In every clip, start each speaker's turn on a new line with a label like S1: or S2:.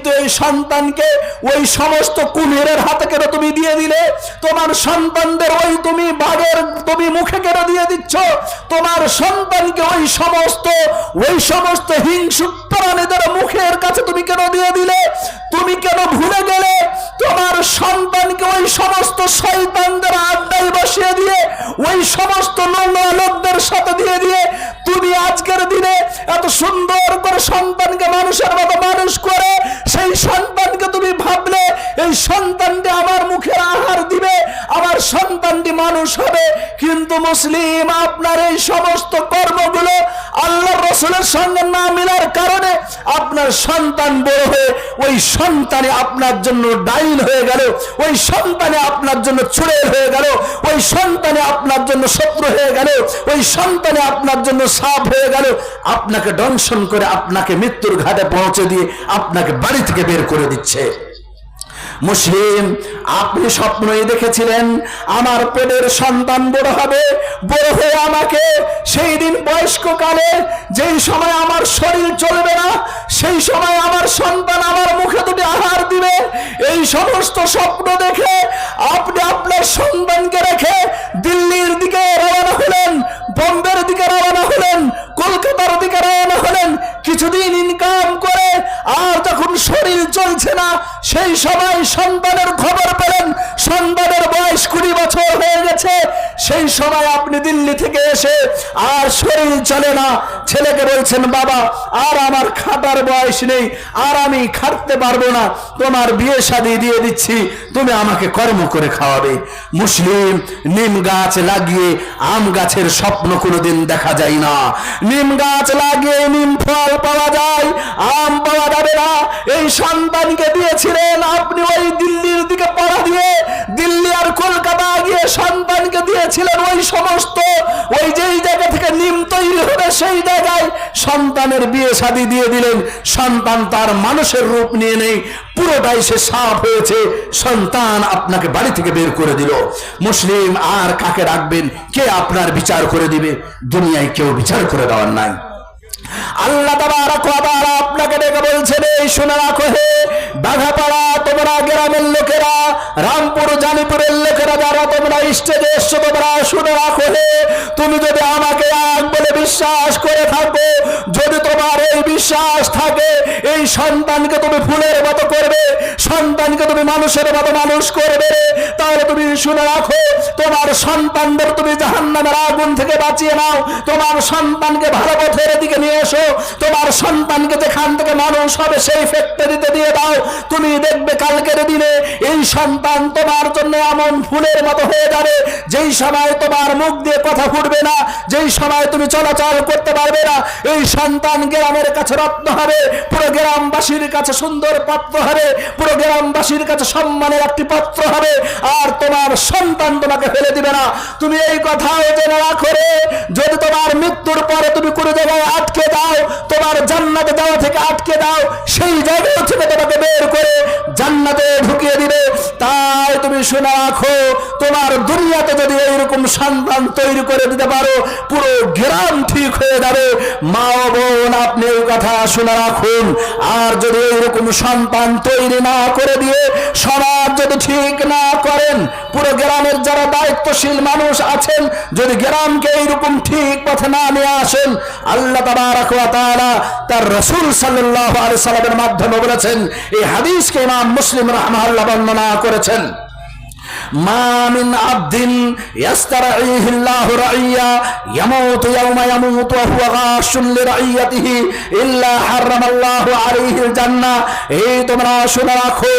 S1: কিন্তু এই সন্তানকে ওই সমস্ত কুমিরের হাতে কেন তুমি দিয়ে দিলে? তোমার সন্তানদের ওই তুমি বাঘের তুমি মুখে কেন দিয়ে দিচ্ছ? তোমার সন্তানকে ওই সমস্ত ওই সমস্ত হিংসুক প্রাণীদের মুখের কাছে তুমি কেন দিয়ে দিলে? তুমি কেন ভুলে গেলে? তোমার সন্তানকে ওই সমস্ত শয়তানদের আড্ডায় বসিয়ে দিয়ে, ওই সমস্ত নোংরা লোকদের সাথে দিয়ে দিয়ে তুমি আজকের দিনে এত সুন্দর করে সন্তানকে মানুষের মতো মানুষ করে সেই সন্তানকে তুমি ভাবলে এই সন্তানকে আমার মুখের আহার দিবে আমার সন্তানটি মানুষ হবে, কিন্তু মুসলিম আপনার এই সমস্ত কর্মগুলো আল্লাহ রসুলের সঙ্গে না মিলার কারণে আপনার সন্তান বড় হয়ে ওই সন্তানে আপনার জন্য ডাইন হয়ে গেল, ওই সন্তানে আপনার জন্য চুড়েল হয়ে গেল, ওই সন্তানে আপনার জন্য শত্রু হয়ে গেল, ওই সন্তানে আপনার জন্য সাপ হয়ে গেল। আপনাকে দংশন করে আপনাকে মৃত্যুর ঘাটে পৌঁছে দিয়ে আপনাকে বাড়ি থেকে বের করে দিচ্ছে। মুসলিম, আপনি স্বপ্নই দেখেছিলেন, আমার পেটের সন্তান বড় হবে, বড় হয়ে আমাকে সেই দিন বয়স্ক কালে যেই সময় আমার শরীর চলবে না, সেই সময় আমার সন্তান আমার মুখে দুটি আহার দিবে, এই সমস্ত স্বপ্ন দেখে আপনি আপনার সন্তানকে রেখে দিল্লির দিকে রওনা হলেন। বোম্বের দিকে রওনা হলেন, কলকাতার দিকে রওনা হলেন, কিছুদিন ইনকাম করে আর যখন শরীর চলছে না, সেই সময় সন্তানের খবর পেলেন সন্তানের বয়স কুড়ি বছর হয়ে গেছে। সেই সময় আপনি দিল্লি থেকে এসে আর শরীর চলে না। ছেলেকে বলছেন, বাবা, আর আমার খাটার বয়স নেই, আর আমি খাটতে পারব না। তোমার বিয়ে শাদী দিয়ে দিচ্ছি, তুমি আমাকে কর্ম করে খাওয়াবে। মুসলিম, নিম গাছ লাগিয়ে আম গাছের স্বপ্ন কোনোদিন দেখা যায় না। নিম গাছ লাগিয়ে নিম ফল পাওয়া যায়, আম পাওয়া যাবে না। এই সন্তানকে দিয়েছিলেন আপনি ওই দিল্লির দিকে পড়া দিয়ে দিল্লি আর কলকাতা গিয়ে দিয়েছিলেন ওই সমস্ত, ওই যেই জায়গা থেকে নিম তৈরি হবে সেই জায়গায় সন্তানের বিয়ে শাদী দিয়ে দিলেন। সন্তান তার মানুষের রূপ নিয়ে নেই, পুরোটাই সে সাপ হয়েছে। সন্তান আপনাকে বাড়ি থেকে বের করে দিল। মুসলিম আর কাকে রাখবেন কে আপনার বিচার করে দিবে? দুনিয়ায় কেউ বিচার করে দেওয়ার নাই। আল্লাহ আপনাকে ডেকে বলছেন, এই শুনে রাখো হে বাঘাপাড়া, তোমরা গ্রামের লোকেরা রামপুর, জানিপুরের লোকেরা যারা তোমরা স্টেজে এসছো, তোমরা শুনে রাখো হে। তুমি যদি আমাকে এক বলে বিশ্বাস করে থাকো, যদি তোমার এই বিশ্বাস থাকে, এই সন্তানকে তুমি ফুলের মতো করবে, সন্তানকে তুমি মানুষের মতো মানুষ করবে তাহলে তুমি শুনে রাখো, তোমার সন্তানদের তুমি জাহান্নামের আগুন থেকে বাঁচিয়ে নাও, তোমার সন্তানকে ভালো পথের দিকে নিয়ে এসো, তোমার সন্তানকে যেখান থেকে মানুষ হবে, সেই ফ্যাক্টরিতে দিয়ে দাও। তুমি দেখবে কালকের দিনে এই সন্তান তোমার জন্য এমন ফুলের মতো হয়ে যাবে, যেই সময় তোমার মুখ দিয়ে কথা ফুটবে না, যেই সময় তুমি চলাচল করতে পারবে না, এই সন্তান গ্রামের কাছে রত্ন হবে, পুরো গ্রামবাসীর কাছে সুন্দর পাত্র হবে, পুরো গ্রামবাসীর কাছে সম্মানের একটি পাত্র হবে, আর তোমার সন্তান তোমাকে ফেলে দিবে না। তুমি এই কথাও জেনে রাখো রে, যদি তোমার মৃত্যুর পরে তুমি কোনো জায়গায় আটকে দাও তোমার জান্নাতে যাওয়া থেকে আটকে দাও সেই জায়গা থেকে তোমাকে বের করে জান্নাতে ঢুকিয়ে দিবে। তাই তুমি শুনে রাখো, তোমার দুনিয়াতে যদি এইরকম সন্তান তৈরি করে দিতে পারো, পুরো গ্রাম ঠিক হয়ে যাবে। মা ও বোন, আপনি এই কথা শুনে রাখুন। আর যদি এইরকম সন্তান তৈরি না করে দিয়ে সমাজ যদি ঠিক না করেন, পুরো গ্রামের যারা দায়িত্বশীল মানুষ আছেন, যদি গ্রামকে এইরকম ঠিক পথে না নিয়ে আসেন, আল্লাহ তাআলা তার রাসূল সাল্লাল্লাহু আলাইহি সাল্লামের মাধ্যমে বলেছেন, এই হাদিসকে ইমাম মুসলিম রাহমাহুল্লাহ বর্ণনা করেছেন। মামিন আব্দিন রাইয়া ইয়ামুতু ইয়ামুতু ওয়া হুয়া গাশুন লিরাইয়াতিহি ইল্লা হারামাল্লাহু আলাইহিল জান্নাহ। এই তোমরা শুনে রাখো,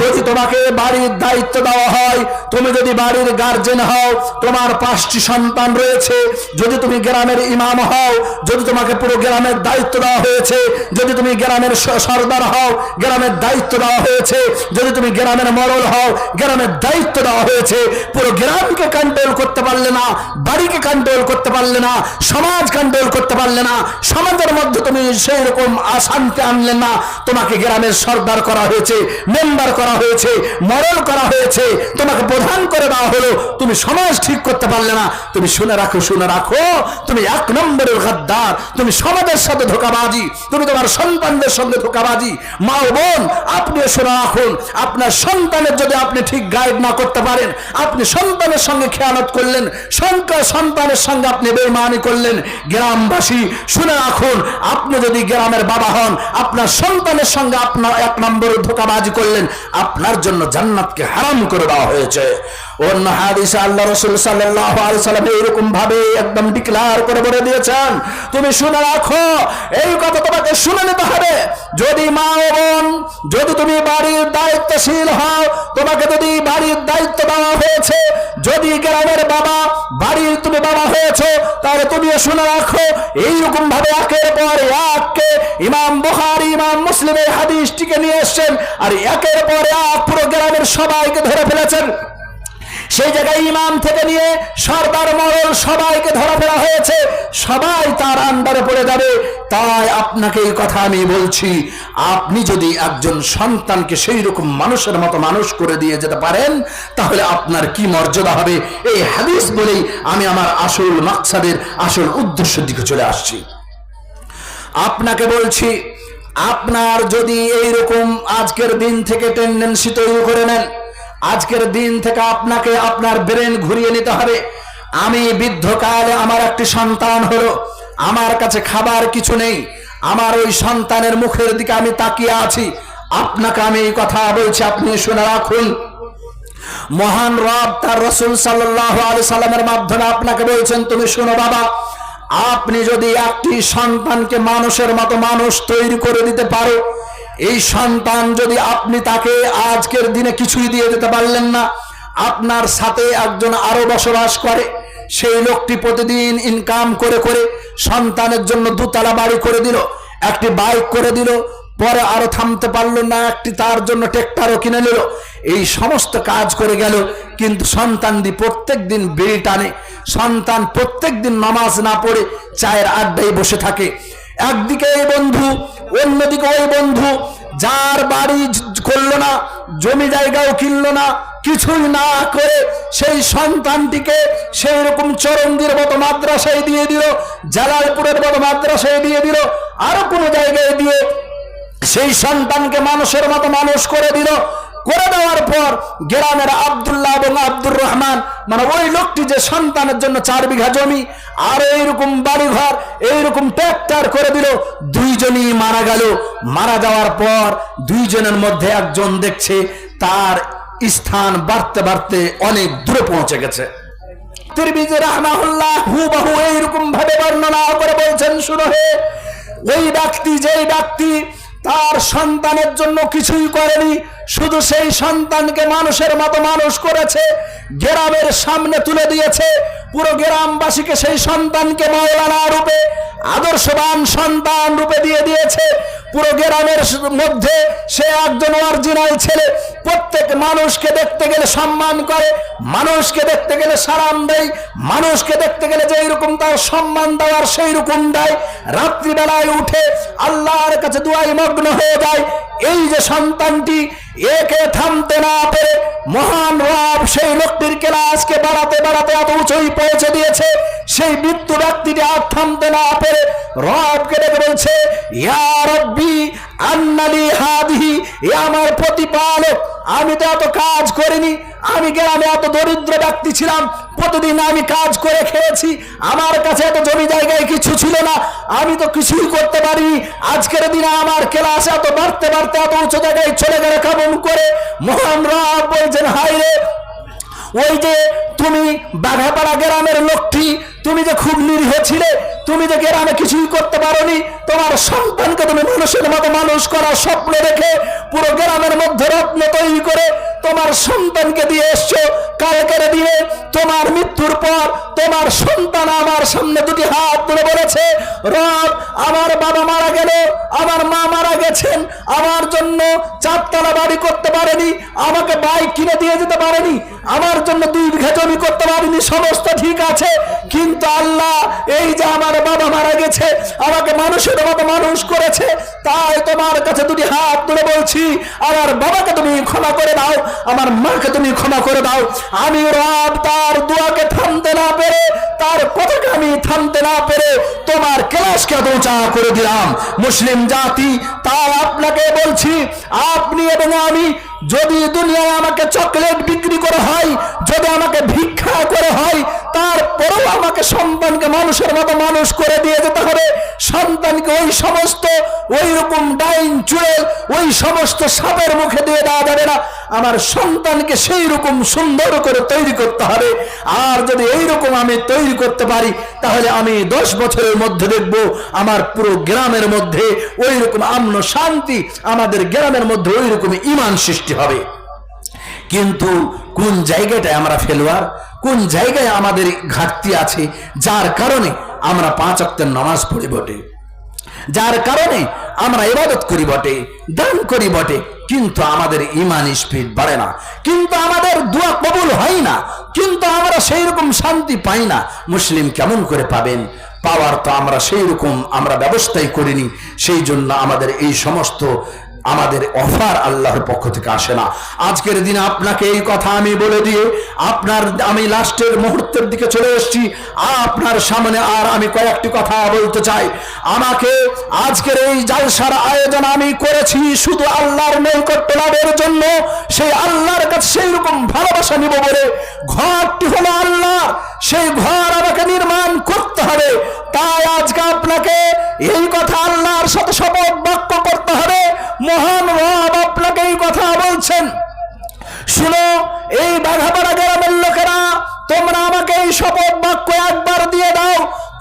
S1: যদি তোমাকে বাড়ির দায়িত্ব দেওয়া হয়, তুমি যদি বাড়ির গার্জেন হও, তোমার পাঁচটি সন্তান রয়েছে, যদি তুমি গ্রামের ইমাম হও, যদি তোমাকে পুরো গ্রামের দায়িত্ব দেওয়া হয়েছে, যদি তুমি গ্রামের সর্দার হও, গ্রামের দায়িত্ব দেওয়া হয়েছে, যদি তুমি গ্রামের মরল হও, গ্রামের দায়িত্ব দেওয়া হয়েছে। পুরো গ্রামকে কন্ট্রোল করতে পারলে না, বাড়িকে কন্ট্রোল করতে পারলে না, সমাজ কন্ট্রোল করতে পারলে না, সমাজের মধ্যে তুমি সেই রকম অশান্তি আনলে না। তোমাকে গ্রামের সর্দার করা হয়েছে মেম্বার করা হয়েছে, মরল করা হয়েছে। তোমাকে প্রধান করে দেওয়া হলো, তুমি সমাজ ঠিক করতে পারলে না। তুমি শুনে রাখো শুনে রাখো, তুমি এক নম্বরের গাদ্দার। তুমি সমাজের সাথে ধোকাবাজি, তুমি তোমার সন্তানদের সঙ্গে ধোকাবাজি। মা বোন আপনি শুনে রাখুন, আপনার সন্তানের যদি আপনি ঠিক গাইড না করতে পারেন, আপনি সন্তানের সঙ্গে খেয়ালত করলেন, সন্তান সন্তানের সঙ্গে আপনি বেমানি করলেন, গ্রামবাসী, শুনে রাখুন, আপনি যদি গ্রামের বাবা হন, আপনার সন্তানের সঙ্গে আপনার এক নম্বরে ধোকাবাজি করলেন, আপনার জন্য জান্নাতকে হারাম করে দেওয়া হয়েছে। অন্য হাদিসে আল্লাহ রসুল আলাইহি সাল্লাম এইরকম ভাবে একদম ডিক্লার করে বলে দিয়েছেন। তুমি শুনে রাখো, এই কথা তোমাকে শুনে নিতে হবে। যদি মা বোন, যদি তুমি বাড়ির দায়িত্বশীল হও, তোমাকে যদি বাড়ির দায়িত্ব দেওয়া হয়েছে, যদি গ্রামের বাবা, বাড়ির তুমি বাবা হয়েছো, তাহলে তুমি শুনে রাখো। এইরকম ভাবে একের পর এককে ইমাম বুখারী, ইমাম মুসলিম এই হাদিসটিকে নিয়ে এসছেন, আর একের পর এক পুরো গ্রামের সবাইকে ধরে ফেলেছেন। সেই জায়গায় ইমাম থেকে নিয়ে সর্দার মরল সবাইকে ধরা ফেলা হয়েছে। সবাই তার আন্ডারে পড়ে যাবে। তাই আপনাকে এই কথা আমি বলছি, আপনি যদি একজন সন্তানকে সেই রকম মানুষের মতো মানুষ করে দিয়ে যেতে পারেন, তাহলে আপনার কি মর্যাদা হবে? এই হাদিস বলেই আমি আমার আসল মাকসাদের আসল উদ্দেশ্যের দিকে চলে আসছি। আপনাকে বলছি, আপনার যদি এই রকম আজকের দিন থেকে টেন্ডেন্সি তৈরি করে নেন আজকের দিন থেকে আপনাকে আপনার ব্রেন ঘুরিয়ে নিতে হবে। আমি বৃদ্ধকালে আমার একটি সন্তান হলো। আমার কাছে খাবার কিছু নেই। আমার ওই সন্তানের মুখের দিকে আমি তাকিয়ে আছি। আপনাকে আমি এই কথা বলছি, আপনি শুনে রাখুন। মহান রব তার রসুল সাল্লাহ আলি সাল্লামের মাধ্যমে আপনাকে বলছেন, তুমি শোনো বাবা, আপনি যদি একটি সন্তানকে মানুষের মতো মানুষ তৈরি করে দিতে পারো এই সন্তান যদি আপনি তাকে আজকের দিনে কিছুই দিয়ে দিতে পারলেন না, আপনার সাথে একজন আরও বসবাস করে, সেই লোকটি প্রতিদিন ইনকাম করে করে সন্তানের জন্য দুতলা বাড়ি করে দিল, একটি বাইক করে দিল, পরে আরও থামতে পারল না, একটি তার জন্য ট্রেক্টারও কিনে নিল, এই সমস্ত কাজ করে গেল, কিন্তু সন্তান দি প্রত্যেক দিন বেড়ি টানে, সন্তান প্রত্যেক দিন নামাজ না পড়ে চায়ের আড্ডায় বসে থাকে একদিকে এই বন্ধু, অন্যদিকে ওই বন্ধু। যার বাড়ি করল না, জমি জায়গাও কিনলো না, কিছুই না করে সেই সন্তানটিকে সেই রকম চরঙ্গির মতো মাদ্রাসায় দিয়ে দিল, জালালপুরের মতো মাদ্রাসায় দিয়ে দিল, আরও কোনো জায়গায় দিয়ে সেই সন্তানকে মানুষের মতো মানুষ করে দিল। করে দেওয়ার পর গ্রামের আব্দুল্লাহ এবং আব্দুর রহমান মানে ওই লোকটি যে সন্তানের জন্য চার বিঘা জমি, আর এইরকম বাড়িঘর, এইরকম ট্র্যাক্টর করে দিল, দুইজনই মারা গেল। মারা যাওয়ার পর দুইজনের মধ্যে একজন দেখছে তার স্থান বাড়তে বাড়তে অনেক দূরে পৌঁছে গেছে। এইরকম ভাবে বর্ণনা করে বলছেন, শুনো হে, ওই ব্যক্তি, যেই ব্যক্তি তার সন্তানের জন্য কিছুই করেনি। শুধু সেই সন্তানকে মানুষের মতো মানুষ করেছে, গ্রামের সামনে তুলে দিয়েছে। পুরো গ্রামবাসীকে সেই সন্তানকে মৌলানা রূপে, আদর্শবান সন্তান রূপে দিয়ে দিয়েছে। পুরো গ্রামের মধ্যে সে একজন অরিজিনাল ছেলে প্রত্যেক মানুষকে দেখতে গেলে সম্মান করে, মানুষকে দেখতে গেলে সালাম দেয়, মানুষকে দেখতে গেলে যেই রকম তার সম্মান দেওয়ার সেই রকম দেয়। রাত্রিবেলায় উঠে আল্লাহর কাছে দুয়াই মগ্ন হয়ে যায়। এই যে সন্তানটি, একে থামতে না পেরে মহান রব সেই লোকটির ক্লাসকে বাড়াতে বাড়াতে এত উঁচুই পৌঁছে দিয়েছে। সেই মৃত্যু ব্যক্তিটি আর থামতে না পেরে রবকে ডেকে বলছে, ইয়া রব্বি, আন্নালি হাদিহি, এ আমার প্রতিপালক আমি তো এত কাজ করিনি, আমি গ্রামে এত দরিদ্র ব্যক্তি ছিলাম কতদিন আমি কাজ করে খেয়েছি, আমার কাছে এত জমি জায়গায় কিছু ছিল না, আমি তো কিছুই করতে পারিনি, আজকের দিনে আমার ক্লাস এত বাড়তে বাড়তে এত উঁচু জায়গায় চলে গেলে কেমন করে, মহান রাব বলছেন হাই রে ওই যে তুমি বাঘাপাড়া গ্রামের লোকটি, তুমি যে খুব নিরীহ ছিলে, তুমি যে গ্রামে কিছুই করতে পারোনি, তোমার সন্তানকে তুমি মানুষের মতো মানুষ করার স্বপ্ন রেখে পুরো গ্রামের মধ্যে রত্ন তৈরি করে তোমার সন্তানকে দিয়ে এসছো। কালকের দিনে তোমার মৃত্যুর পর তোমার সন্তান আমার সামনে দুটি হাত তুলে বলেছে, রব, আমার বাবা মারা গেল, আমার মা মারা গেছেন, আমার জন্য চারতলা বাড়ি করতে পারেনি, আমাকে বাইক কিনে দিয়ে যেতে পারেনি, আমার জন্য দুই বিঘা জমি করতে পারেনি, সমস্ত ঠিক আছে, কিন্তু আল্লাহ এই যে আমার বাবা মারা গেছে, আমাকে মানুষের মতো মানুষ করেছে, তাই তোমার কাছে দুটি হাত তুলে বলছি, আমার বাবাকে তুমি ক্ষমা করে দাও, আমার মাকে তুমি ক্ষমা করে দাও আমি রব তার দোয়াকে থামতে না পেরে, তার কথাকে আমি থামতে না পেরে তোমার ক্লাসকে দৌচা করে দিলাম। মুসলিম জাতি তার আপনাকে বলছি, আপনি এবং আমি যদি দুনিয়ায় আমাকে চকলেট বিক্রি করা হয়, যদি আমাকে ভিক্ষা করে হয়, তারপরেও আমাকে সন্তানকে মানুষের মতো মানুষ করে দিয়ে যেতে হবে। সন্তানকে ওই সমস্ত ওই রকম ডাইন চুড়েল, ওই সমস্ত সাপের মুখে দিয়ে দেওয়া যাবে না। আমার সন্তানকে সেই রকম সুন্দর করে তৈরি করতে হবে। আর যদি এই রকম আমি তৈরি করতে পারি, তাহলে আমি দশ বছরের মধ্যে দেখব, আমার পুরো গ্রামের মধ্যে ওই রকম আমন শান্তি, আমাদের গ্রামের মধ্যে ওই রকম ইমান সৃষ্টি হবে কিন্তু কোন জায়গাটায় আমরা ফেলোয়ার? কোন জায়গায় আমাদের ঘাটতি আছে? যার কারণে আমরা পাঁচ অক্টের নামাজ পড়ি বটে। যার কারণে আমরা ইবাদত করি বটে, দান করি বটে, কিন্তু আমাদের ইমান স্পিড বাড়ে না। কিন্তু আমাদের দোয়া কবুল হয় না। কিন্তু আমরা সেই রকম শান্তি পাই না। মুসলিম কেমন করে পাবেন? পাওয়ার তো আমরা সেই রকম আমরা ব্যবস্থাই করিনি। সেই জন্য আমাদের এই সমস্ত আমাদের অফার আল্লাহর পক্ষ থেকে আসে না। আজকের দিনে আপনাকে এই কথা আমি বলে দিয়ে আপনার, আমি লাস্টের মুহূর্তের দিকে চলে এসেছি। আপনার সামনে আর আমি কয়েকটি কথা বলতে চাই। আমাকে আজকের এই জালসার আয়োজন আমি করেছি শুধু আল্লাহর নৈকট্য লাভের জন্য। সেই আল্লাহর কাছে সেই রকম ভালোবাসা নিব বলে ঘরটি হলো আল্লাহ সেই ঘর আমাকে নির্মাণ করতে হবে। তাই আজকে আপনাকে এই কথা আল্লাহর সাথে শপথ বাক্য করতে হবে। মহান রব আপনাকে এই কথা বলছেন। শুনো, এই বাঘাপাড়া গ্রামের লোকেরা, তোমরা আমাকে এই শপথ বাক্য একবার দিয়ে দাও।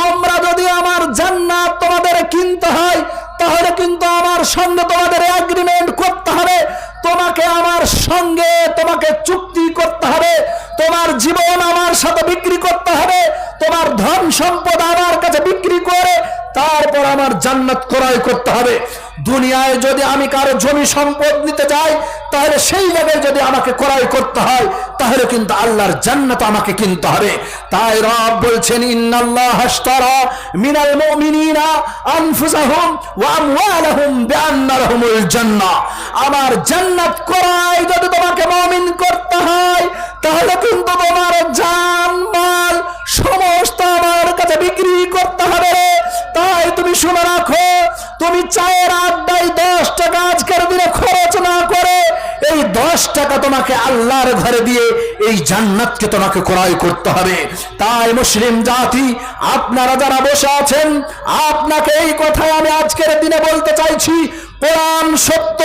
S1: তোমরা যদি আমার জান্নাত তোমাদের কিনতে হয়, তাহলে কিন্তু আমার সঙ্গে তোমাদের এগ্রিমেন্ট করতে হবে। তোমাকে আমার সঙ্গে তোমাকে চুক্তি করতে হবে। তোমার জীবন আমার সাথে বিক্রি করতে হবে, তোমার ধন সম্পদ আমার কাছে বিক্রি করে, তারপর আমার জান্নাত ক্রয় করতে হবে। দুনিয়ায় যদি আমি কারও জমি সম্পদ নিতে যাই, তাহলে সেই জায়গায় যদি আমাকে ক্রয় করতে হয়, তাহলে কিন্তু আল্লাহর জান্নাত আমাকে কিনতে হবে। তাই রব বলছেন, ইন্নাল্লাহ হাশতারা মিনাল মুমিনিনা আনফুসাহুম ওয়া আমওয়ালাহুম বিআন্না লাহুমুল জান্নাহ। আমার জান্নাত ক্রয় যদি তোমাকে মুমিন করতে হয়, তাহলে কিন্তু তোমার জান, মাল সমস্ত আমার কাছে বিক্রি করতে হবে তাই তুমি শুনে রাখো, তুমি চায়ের আড্ডায় দশ টাকা আজকের দিনে খরচ না করে এই দশ টাকা তোমাকে আল্লাহর ঘরে দিয়ে এই জান্নাতকে তোমাকে ক্রয় করতে হবে। তাই মুসলিম জাতি, আপনারা যারা বসে আছেন, আপনাকে এই কথাই আমি আজকের দিনে বলতে চাইছি কোরআন সত্য,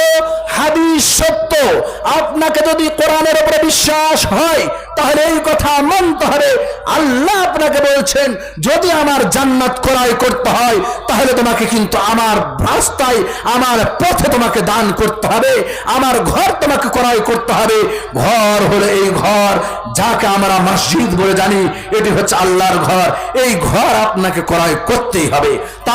S1: হাদিস সত্য। আপনাকে যদি কোরআনের উপরে বিশ্বাস হয়, তাহলে এই কথা মানতে হবে। আল্লাহ আপনাকে বলছেন, যদি আমার জান্নাত ক্রয় করতে হয়, তাহলে তোমাকে কিন্তু আমার রাস্তায়, আমার পথে তোমাকে দান করতে হবে। আমার ঘর তোমাকে ক্রয় করতে হবে। ঘর হলো এই ঘর, যাকে আমরা মসজিদ বলে জানি। এটি হচ্ছে আল্লাহর ঘর। এই ঘর আপনাকে ক্রয় করতেই হবে। তা